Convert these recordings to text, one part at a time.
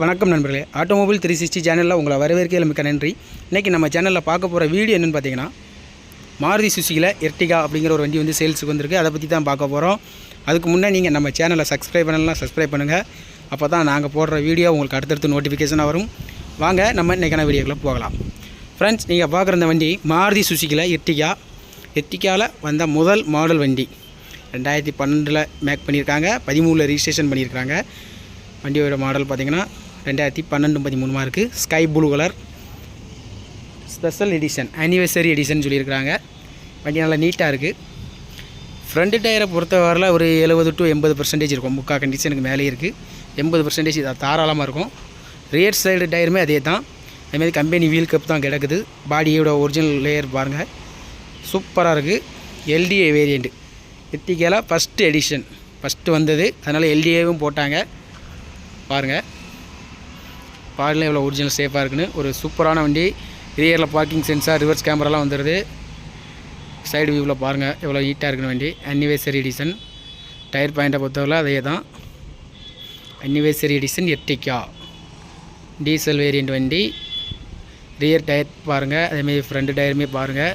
வணக்கம் நண்பர்களே. Automobile three sixty சேனலில் உங்களை வரவேற்கையில் மிக்க நன்றி. இன்றைக்கி நம்ம சேனலில் பார்க்க போகிற வீடியோ என்னென்னு பார்த்தீங்கன்னா மாருதி சுசுகியில் எர்டிகா அப்படிங்கிற ஒரு வண்டி வந்து சேல்ஸுக்கு வந்திருக்கு. அதை பற்றி தான் பார்க்க போகிறோம் அதுக்கு முன்னே நீங்கள் நம்ம சேனலை சப்ஸ்கிரைப் பண்ணலாம் சப்ஸ்கிரைப் பண்ணுங்கள் அப்போ தான் நாங்கள் போடுற வீடியோ உங்களுக்கு அடுத்தடுத்து நோட்டிஃபிகேஷனாக வரும். வாங்க நம்ம இன்றைக்கான வீடியோக்குள்ளே போகலாம். ஃப்ரெண்ட்ஸ் நீங்கள் பார்க்குற இந்த வண்டி மாருதி சுசுகியில் எர்டிகா எர்டிகாவில் வந்த முதல் மாடல் வண்டி. ரெண்டாயிரத்தி பன்னெண்டில் மேக் பண்ணியிருக்காங்க. பதிமூணில் ரிஜிஸ்ட்ரேஷன் பண்ணியிருக்காங்க. வண்டியோட மாடல் பார்த்தீங்கன்னா ரெண்டாயிரத்தி பன்னெண்டு பதிமூணுமா இருக்குது sky blue colour special edition anniversary edition சொல்லியிருக்கிறாங்க. வண்டி நல்லா நீட்டாக இருக்குது ஃப்ரண்ட் டயரை பொறுத்தவரையில் ஒரு எழுபது டு எண்பது பர்சன்டேஜ் இருக்கும். முக்கால் கண்டிஷனுக்கு மேலே இருக்குது எண்பது பர்சன்டேஜ் தாராளமாக இருக்கும். ரியர் சைடு டயருமே அதே தான். அதேமாதிரி கம்பெனி வீல் கப் தான் கிடக்குது. பாடியோட ஒரிஜினல் லேயர் பாருங்கள் சூப்பராக இருக்குது எல்டிஏ வேரியண்ட்டு எத்திக்கலாக ஃபஸ்ட்டு எடிஷன் ஃபஸ்ட்டு வந்தது. அதனால் எல்டிஏவும் போட்டாங்க. பாருங்கள் பாருங்கள் எவ்வளோ ஒரிஜினல் சேஃபாக இருக்குன்னு. ஒரு சூப்பரான வண்டி ரியரில் பார்க்கிங் சென்சார் ரிவர்ஸ் கேமராலாம் வந்துடுது சைடு வியூவில் பாருங்கள் எவ்வளோ நீட்டாக இருக்குன்னு வண்டி. அனிவர்சரி எடிஷன் டயர் பாயிண்ட்டை பொறுத்தவரை அதே தான் anniversary edition Ertiga diesel variant வண்டி. ரியர் டயர் பாருங்கள் அதேமாரி ஃப்ரண்ட் டயருமே பாருங்கள்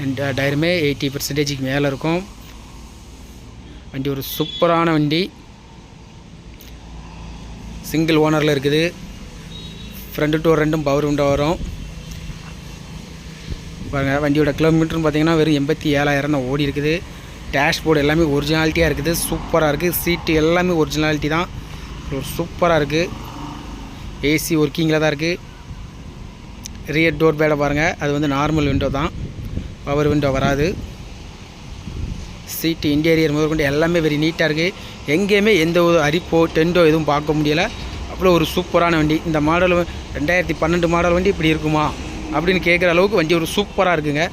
ரெண்டு டயருமே எயிட்டி பர்சன்டேஜுக்கு மேலே இருக்கும். வண்டி ஒரு சூப்பரான வண்டி. சிங்கிள் ஓனரில் இருக்குது. ஃப்ரெண்டு டோர் ரெண்டும் பவர் விண்டோ வரும். பாருங்கள் வண்டியோட கிலோமீட்டர்னு பார்த்தீங்கன்னா வெறும் எண்பத்தி ஏழாயிரம் தான் ஓடி இருக்குது. டேஷ்போர்டு எல்லாமே ஒரிஜினாலிட்டியாக இருக்குது. சூப்பராக இருக்குது சீட்டு எல்லாமே ஒரிஜினாலிட்டி தான். சூப்பராக இருக்குது ஏசி ஒர்க்கிங்கில் தான் இருக்குது ரியர் டோர் பேடை பாருங்கள் அது வந்து நார்மல் விண்டோ தான். பவர் விண்டோ வராது. சீட்டு இன்டீரியர் முதற்கொண்டு எல்லாமே வெரி நீட்டாக இருக்குது எங்கேயுமே எந்த ஒரு அரிப்போ டெண்டோ எதுவும் பார்க்க முடியலை. அவ்வளோ ஒரு சூப்பரான வண்டி. இந்த மாடல் ரெண்டாயிரத்தி பன்னெண்டு மாடல் வண்டி இப்படி இருக்குமா? அப்படின்னு கேட்குற அளவுக்கு வண்டி ஒரு சூப்பராக இருக்குங்க.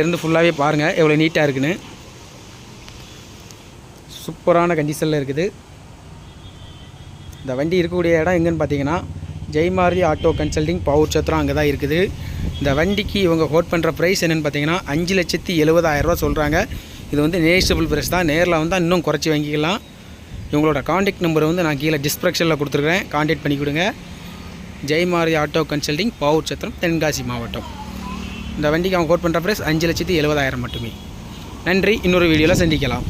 இருந்து ஃபுல்லாகவே பாருங்கள் எவ்வளோ நீட்டாக இருக்குன்னு. சூப்பரான கண்டிஷனில் இருக்குது. இந்த வண்டி இருக்கக்கூடிய இடம் எங்கேன்னு பார்த்தீங்கன்னா ஜெய்மாரி ஆட்டோ கன்சல்டிங் பவுர் சத்திரம் அங்கே தான் இருக்குது. இந்த வண்டிக்கு இவங்க ஹோட் பண்ணுற ப்ரைஸ் என்னென்னு பார்த்தீங்கன்னா அஞ்சு லட்சத்தி எழுபதாயிரரூவா சொல்கிறாங்க இது வந்து நேஷபிள் ப்ரைஸ் தான். நேரில் வந்தால் இன்னும் குறைச்சி வாங்கிக்கலாம். இவங்களோட காண்டாக்ட் நம்பர் வந்து நான் கீழே டிஸ்கிரிப்ஷனில் கொடுத்துருக்குறேன். காண்டாக்ட் பண்ணி கொடுங்க. ஜெய்மாரி ஆட்டோ கன்சல்டிங் பவுர் சத்திரம் தென்காசி மாவட்டம். இந்த வண்டிக்கு அவங்க கோட் பண்ணுற ப்ரைஸ் அஞ்சு லட்சத்தி எழுபதாயிரம் மட்டுமே. நன்றி. இன்னொரு வீடியோவில் சந்திக்கலாம்.